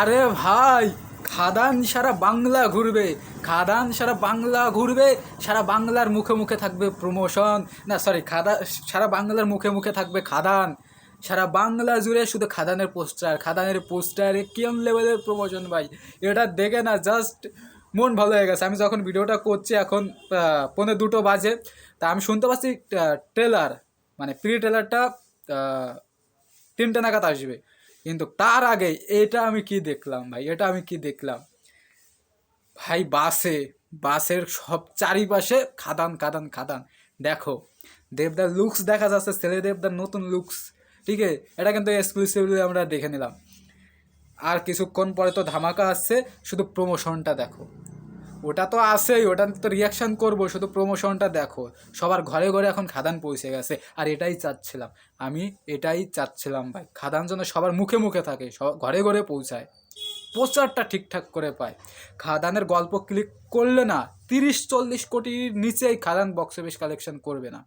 আরে ভাই খাদান সারা বাংলা ঘুরবে খাদান সারা বাংলা ঘুরবে সারা বাংলার মুখে মুখে থাকবে প্রমোশন না সরি খাদা সারা বাংলার মুখে মুখে থাকবে খাদান। সারা বাংলা জুড়ে শুধু খাদানের পোস্টার খাদানের পোস্টারে কেমন লেভেলের প্রমোশন ভাই? এটা দেখে না জাস্ট মন ভালো হয়ে গেছে। আমি যখন ভিডিওটা করছি এখন আহ, পৌনে দুটো বাজে তা আমি শুনতে পাচ্ছি ট্রেলার মানে প্রি ট্রেলারটা তিনটে নাগাদ আসবে। কিন্তু তার আগে এটা আমি কি দেখলাম ভাই? এটা আমি কি দেখলাম? ভাই, বাসে, বাসের সব চারিপাশে খাদান খাদান খাদান। দেখো, দেবদার লুকস দেখা যাচ্ছে, ছেলে দেবদার নতুন লুকস ঠিক আছে? এটা কিন্তু এক্সক্লুসিভলি আমরা দেখে নিলাম। আর কিছুক্ষণ পরে তো ধামাকা আসছে, শুধু প্রমোশনটা দেখো। ওটা তো আসেই ওটা তো রিয়াকশান করব, শুধু প্রমোশনটা দেখো। সবার ঘরে ঘরে এখন খাদান পৌঁছে গেছে, আর এটাই চাচ্ছিলাম। আমি এটাই চাচ্ছিলাম ভাই, খাদান যেন সবার মুখে মুখে থাকে, সব ঘরে ঘরে পৌঁছায়। প্রচারটা ঠিকঠাক করে পায়। খাদানের গল্প ক্লিক করলে না, তিরিশ চল্লিশ কোটির নিচেই খাদান বক্স অফিস কালেকশন করবে না।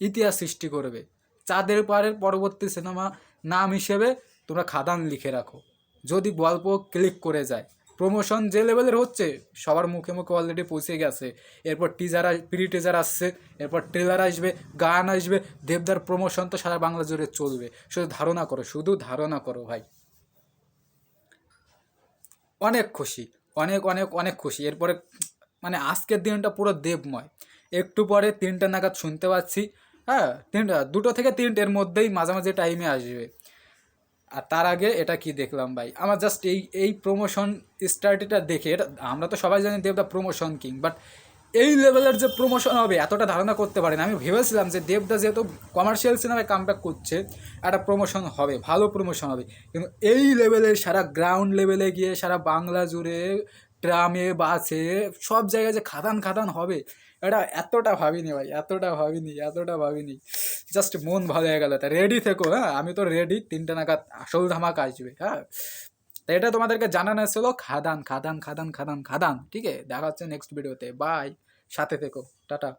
ইতিহাস সৃষ্টি করবে। চাঁদের পাড়ের পরবর্তী সিনেমা নাম হিসেবে তোমরা খাদান লিখে রাখো। যদি গল্প ক্লিক করে যায় প্রমোশন যে লেভেলের হচ্ছে, সবার মুখে মুখে অলরেডি পৌঁছে গেছে। এরপর টিজার প্রি টিজার আসছে, এরপর ট্রেলার আসবে, গান আসবে, দেবদার প্রমোশন তো সারা বাংলা জুড়ে চলবে। শুধু ধারণা করো, শুধু ধারণা করো ভাই। অনেক খুশি, অনেক অনেক অনেক খুশি। এরপরে মানে আজকের দিনটা পুরো দেবময়। একটু পরে তিনটে নাগাদ শুনতে পাচ্ছি। হ্যাঁ তিনটা, দুটো থেকে তিনটের মধ্যেই মাঝামাঝি টাইমে আসবে। আর তার আগে এটা কি দেখলাম ভাই? আমার জাস্ট এই এই প্রমোশন স্টার্টিটা দেখে, এটা আমরা তো সবাই জানি দেবদা প্রমোশন কিং বাট এই লেভেলের যে প্রমোশন হবে, এতটা ধারণা করতে পারি না। আমি ভেবেছিলাম যে দেবদা যেহেতু কমার্শিয়াল সিনেমায় কামব্যাক করছে, একটা প্রমোশন হবে, ভালো প্রমোশন হবে। কিন্তু এই লেভেলের সারা গ্রাউন্ড লেভেলে গিয়ে, সারা বাংলা জুড়ে, ট্রামে, বাসে, সব জায়গায় যে খাদান খাদান হবে, এটা এতটা ভাবিনি ভাই, এতটা ভাবিনি এতটা ভাবিনি। জাস্ট মন ভালো হয়ে গেল। তা রেডি থেকো হ্যাঁ? আমি তো রেডি তিনটে নাগাদ আসল ধামাকা আসবে হ্যাঁ? তা এটা তোমাদেরকে জানানো ছিল খাদান খাদান খাদান খাদান খাদান। ঠিক আছে? দেখা হচ্ছে নেক্সট ভিডিওতে বাই সাথে থেকো। টাটা